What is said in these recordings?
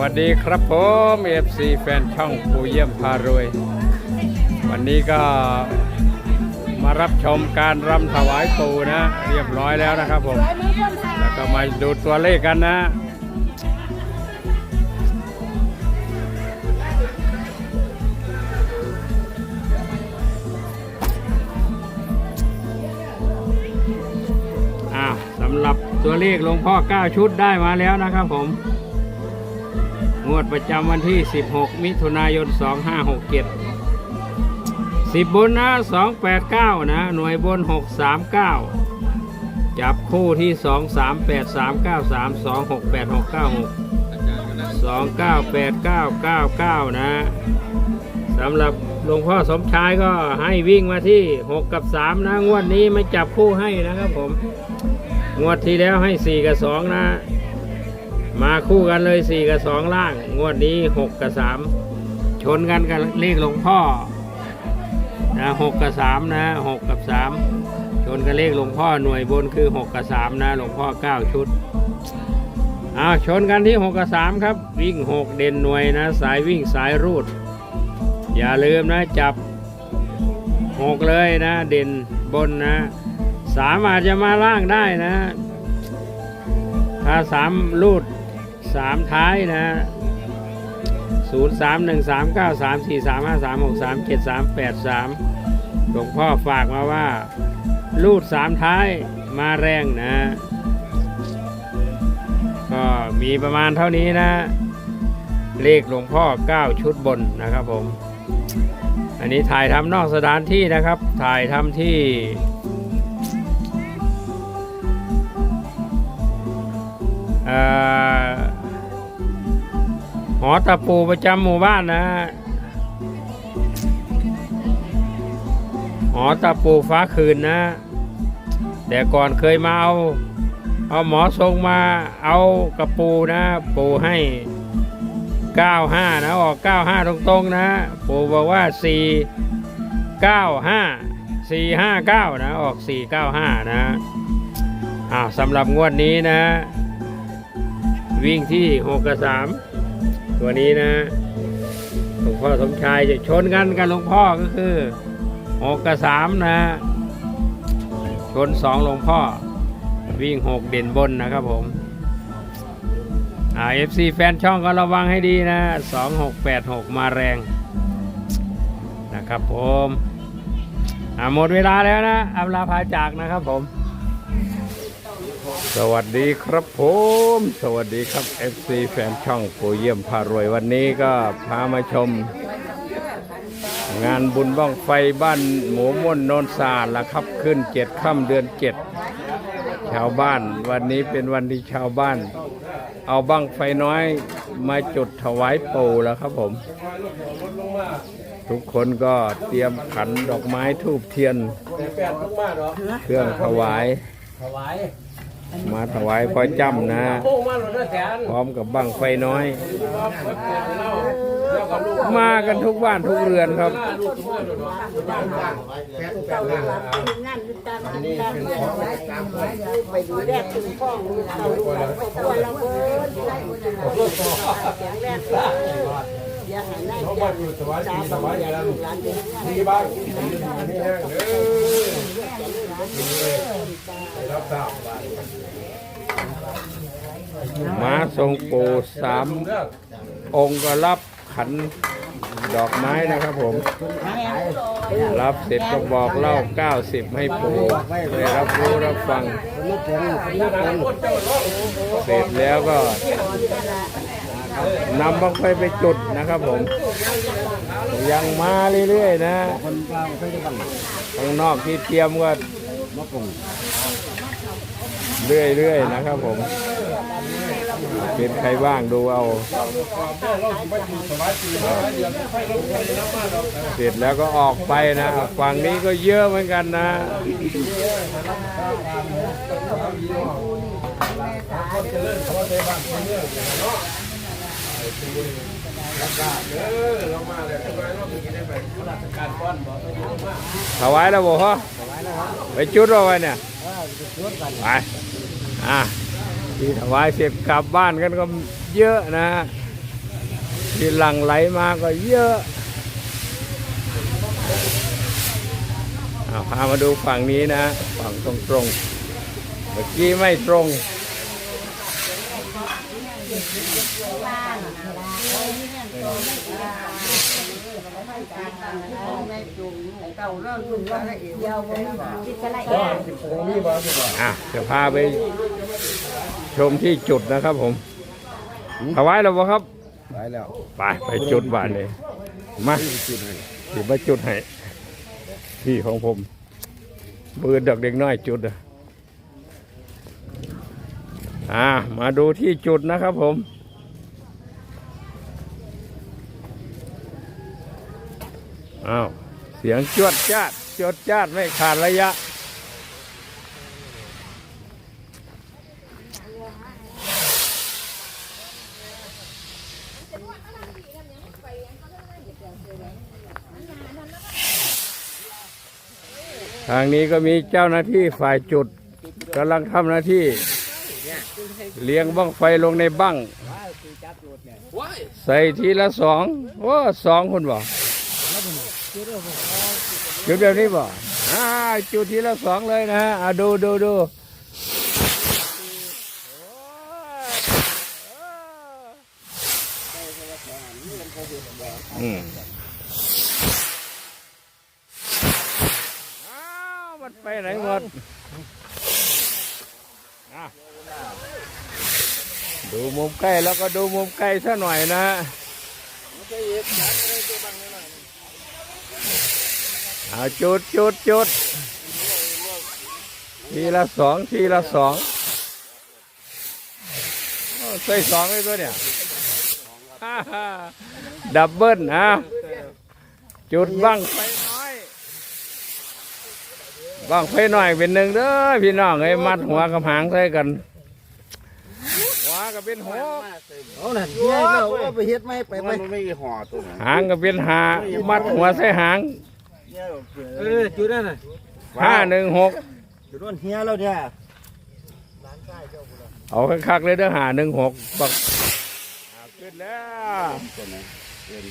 วัสดีครับผมเอฟซีแฟนช่องปูเยี่ยมพารวย วันนี้ก็มารับชมการรำถวายปูนะ เรียบร้อยแล้วนะครับผม แล้วก็มาดูตัวเลขกันนะสำหรับตัวเลขหลวงพ่อ 9 ชุดได้มาแล้วนะครับผม งวดประจำวันที่ 16 มิถุนายน 2567 10 บนนะ 289 นะ หน่วยบน 639 จับคู่ที่ 2 3 8 3 9 3 2 6 8 6 9 6 298999 นะสำหรับหลวงพ่อสมชายก็ให้วิ่งมาที่ 6 กับ 3 นะ งวดนี้ไม่จับคู่ให้นะครับผม งวดที่แล้วให้ 4 กับ 2 นะ มาคู่กันเลย4กับ2ล่าง งวดนี้6กับ3ชนกันกับเลขหลวงพ่อนะ6กับ3นะ6กับ3ชนกับเลขหลวงพ่อหน่วยบนคือ6กับ3นะหลวงพ่อ9ชุดอ้าวชนกันที่6กับ3ครับ วิ่ง6เด่นหน่วยนะ สายวิ่งสายรูด อย่าลืมนะจับ6เลยนะ เด่นบนนะสามอาจจะมาล่างได้นะ ถ้าสามรูด สามท้ายนะศูนย์สามหนึ่งสามเก้าสามสี่สามห้าสามหกสามเจ็ดสามแปดสามหลวงพ่อฝากมาว่ารูดสามท้ายมาแรงนะ ก็มีประมาณเท่านี้นะ เลขหลวงพ่อ 9 ชุดบนนะครับผม อันนี้ถ่ายทำนอกสถานที่นะครับ ถ่ายทำที่เอ่อ อตะปูประจำหมู่บ้านนะฮะหอตะปูฟ้าคืนนะ แต่ก่อนเคยมาเอา เอาหมอทรงมาเอากระปูนะ ปูให้ 95 นะ ออก 95 ตรงๆนะ ปูบอกว่า 4 95 459 นะ ออก 495 นะอ่าสำหรับงวดนี้นะ วิ่งที่ 6 กับ 3 ตัวนี้นะหลวงพ่อสมชายจะชนกันกับหลวงพ่อก็คือ6กับ3นะ ชน2หลวงพ่อ วิ่ง6เด่นบนนะครับผมอ่า FC แฟนช่องก็ระวังให้ดีนะ2686มาแรงนะครับผมอ่าหมดเวลาแล้วนะอำลาพาจากนะครับผม สวัสดีครับผม สวัสดีครับ FC แฟนช่องปูเยี่ยมพารวยวันนี้ก็พามาชม งานบุญบ้องไฟบ้านหมูม่วนโนนสาละครับขึ้นเจ็ดค่ำเดือนเจ็ดชาวบ้าน วันนี้เป็นวันที่ชาวบ้าน เอาบ้างไฟน้อยมาจุดถวายปู่แล้วครับผม ทุกคนก็เตรียมขันดอกไม้ทูบเทียน เครื่องถวาย ถวายมาถวายพ่อจำนะ โป้งมาหลดแสนพร้อมกับบั้งไฟน้อยมากันทุกบ้านทุกเรือนครับไปดูแลถึงพ่อมือเขาลูกเราตัวเราเบิร์ดแข็งแรงอย่าหายหน้าอย่าสาบอย่าลูกหลานเด็กดีบ้างนี่แห้งเด้อรับทราบ มาทรงปูสามองค์ก็รับขันดอกไม้นะครับผม รับเสร็จก็บอกเล่า 90 ให้ปู่ได้รับรู้รับฟัง เสร็จแล้วก็นำบังไฟไปจุดนะครับผม ยังมาเรื่อยๆนะข้างนอกที่เตรียมก็ เรื่อยๆนะครับผมเป็นใครบ้างดูเอา เสร็จแล้วก็ออกไปนะฝั่งนี้ก็เยอะเหมือนกันนะ ถวายแล้วบ่ฮะไปจุดเอาไว้เนี่ยไปอะที่ถวายเสร็จกลับบ้านกันก็เยอะนะที่หลังไหลมาก็เยอะเอาพามาดูฝั่งนี้นะ ฝั่งตรงตรงๆเมื่อกี้ไม่ตรง เก่าเริ่มรุ่นว่าละเอียดยาวไปบ่ก็สิบโมงนี่บ้างดีกว่าอะจะพาไปชมที่จุดนะครับผมถวายแล้วบ่ครับ ไปแล้วไปไปจุดบ้านเลยมาสิมาจุดให้ที่ของผม ปืนดอกเด็กน้อยจุดอะ อ่ามาดูที่จุดนะครับผม อ้าว เสียงจวดจ้าดจวดจ้าดไม่ขาดระยะ ทางนี้ก็มีเจ้าหน้าที่ฝ่ายจุดกำลังทำหน้าที่ เลี้ยงบ้างไฟลงในบ้างใส่ทีละสองโอ้สองคนบอกจุดแบบนี้บอกอ่าจุดทีละสองเลยนะฮะดูดูดูอืม อ้าวมันไปไหนหมดอะ ดูมุมใกล้แล้วก็ดูมุมไกลซะหน่อยนะฮะเอาจุดจุดจุดทีละสองทีละสองใส่สองเลยตัวเนี่ยดับเบิลนะจุดบ้างไฟน้อยบ้างไฟหน่อยเป็นหนึ่งเด้อพี่น้องไอ้มัดหัวกับหางใส่กัน หัวก็เป็นหกเอาน่ะเฮียเราเอาไปเฮ็ดไม่ไปไปมันไม่ห่อตัวไหนหางก็เป็นหามัดหัวใส่หางเออจุดนั่นน่ะห้าหนึ่งหกจุดนั่นเฮียเราเนี่ยเอาคักๆเลยเด้อหาหนึ่งหกบักเอาขึ้นแล้วตัวไหนเอ็น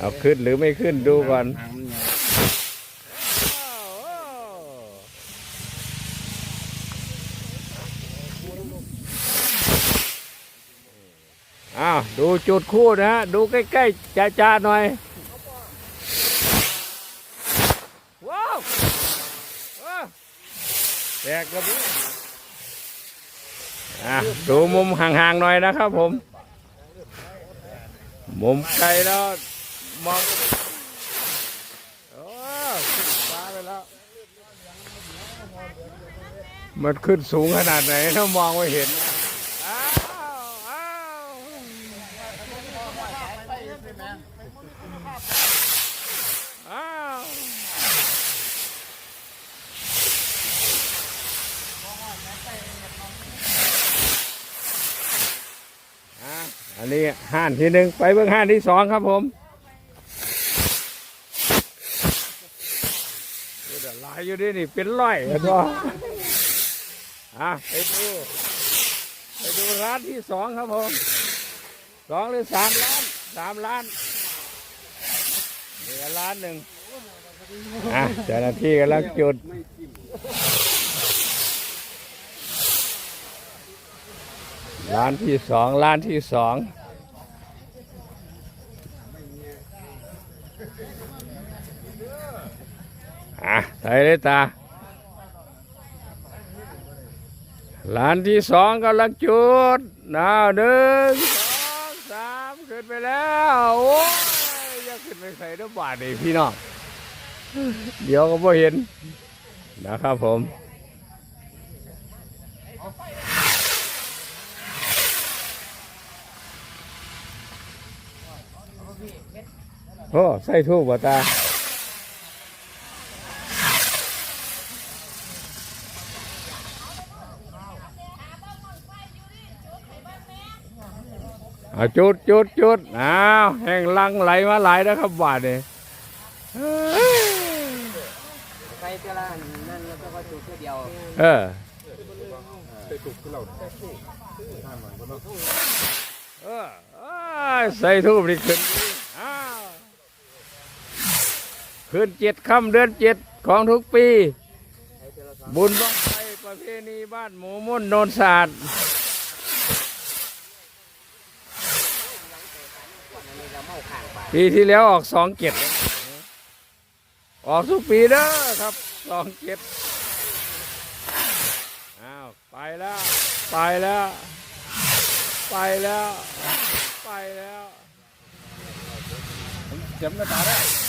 เอาขึ้นหรือไม่ขึ้นดูก่อน หางมันยาว อ้าว ดูจุดคู่นะฮะ ดูใกล้ๆจ้าๆหน่อย ว้าวแตกกระบี่อะดูมุมห่างๆหน่อยนะครับผม มุมไกลแล้วมองโอ้ฟ้าไปแล้ว มันขึ้นสูงขนาดไหนถ้ามองไม่เห็นาวอ้าวอ้าว อันนี้ห้านที่หนึ่งไปเบื้องห้านที่สองครับผมเดี๋ยวลายอยู่ดินี่เป็นร้อยเห็นป่อะไปดูไปดูร้านที่สองครับผมสองหรือสามล้านสามล้านเหลือล้านหนึ่งอะเจ้าหน้าที่กำลังจุด ร้านที่สองร้านที่สองอะใส่เลยตาร้านที่สองกำลังจุดนาหนึ่งสองสามขึ้นไปแล้ว โอ้ยยังขึ้นไปใส่ด้วยบาทเลยพี่น้องเดี๋ยวก็บ่เห็นนะครับผม โอ้ใส่ทูบบ่ตาเอาจุดจุดจุดอ้าวแห่งลังไหลมาหลายนะครับบาทเนี่ยไปเจรานนั่นแล้วก็จุดเดียวเออเออเออใส่ทูบนี่ขึ้น ขึ้นเจ็ดค่ำเดือนเจ็ดของทุกปี บุญบ้องไฟประเพณีบ้านหมูมุ่นโนนศาสตร์ปีที่แล้วออกสองเจ็ดออกทุกปีเด้อครับสองเจ็ดอ้าวไปแล้ว ไปแล้ว ไปแล้ว ไปแล้วเจ็บหน้าตาได้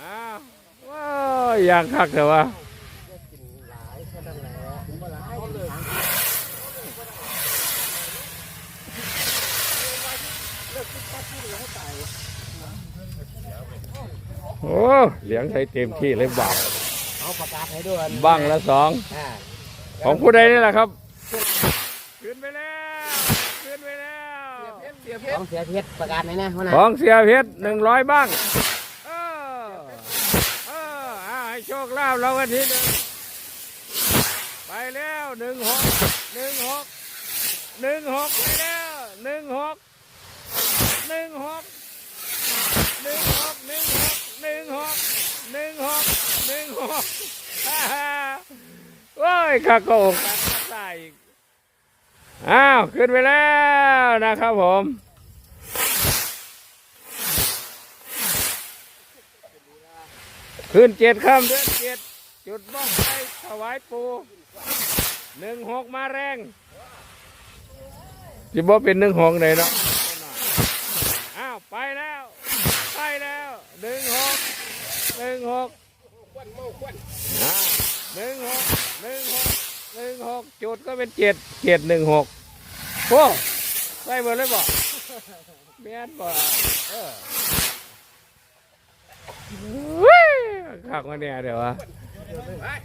อ้าวว้าวอย่างคักแต่ว่าโอ้เลี้ยงใช้เต็มที่เลยบังเอาประกาศให้ด้วยบังละสองอ่าของผู้ใดนี่แหละครับขึ้นไปแล้วขึ้นไปแล้วของเสียเพชรประกาศไหนนะหัวหน้า ของเสียเพชรหนึ่งร้อยบ้าง เออ เอออ่าให้โช คลาภเราวันที่หนึ่งไปแล้วหนึ่งหกหนึ่งหกหนึ่งหกไปแล้วหนึ่งหกหนึ่งหกหนึ่งหกหนึ่งหกหนึ่งหกหนึ่งหกหนึ่งหกฮ่าฮ่าโอ้ยข้าโกงกันมาใส่อ้าว ขึ้นไปแล้วนะครับผม ขึ้นเจ็ดค่ำเดือนเจ็ดจุดบ้องไฟถวายปูหนึ่งหกมาแรงจิบ่เป็นหนึ่งหกเลยเนาะอ้าวไปแล้ว ไปแล้วหนึ่งหกหนึ่งหกอ่าหนึ่งหกหนึ่งหกหนึ่งหกจุดก็เป็นเจ็ดเจ็ดหนึ่งหกโอ้ใส่เบอร์เลยบ่แม่นบ่เออ วิ่งขักมาเนี่ยเดี๋ยววะ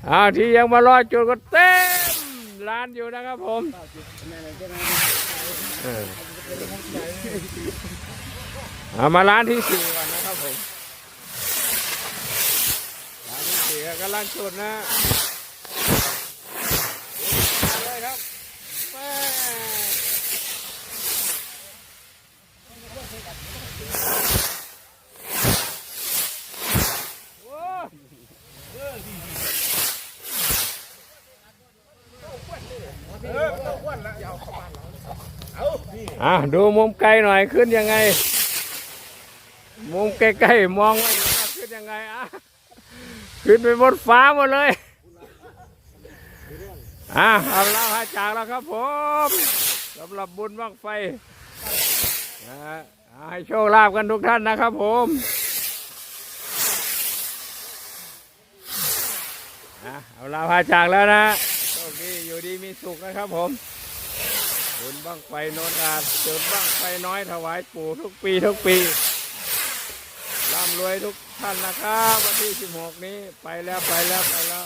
อ้าวที่ยังมารอจุดก็เต็มร้านอยู่นะครับผมเอามาร้านที่สี่ก่อนนะครับผมร้านที่สี่กำลังจุดนะมาเลยครับแม่โอ้ย อะดูมุมไกลหน่อยขึ้นยังไง มุมใกล้ๆมองว่าขึ้นยังไงอะขึ้นไปบนฟ้าหมดเลยอะเอาลาพาจากแล้วครับผมสำหรับบุญบ้างไฟนะฮะให้โชคลาภกันทุกท่านนะครับผมอะเอาลาพาจากแล้วนะโชคดีอยู่ดีมีสุขนะครับผม บุญบ้างไฟโนนอาจจุดบ้างไฟน้อยถวายปู่ทุกปีทุกปีร่ำรวยทุกท่านนะครับ วันที่ 16 นี้ไปแล้วไปแล้วไปแล้ว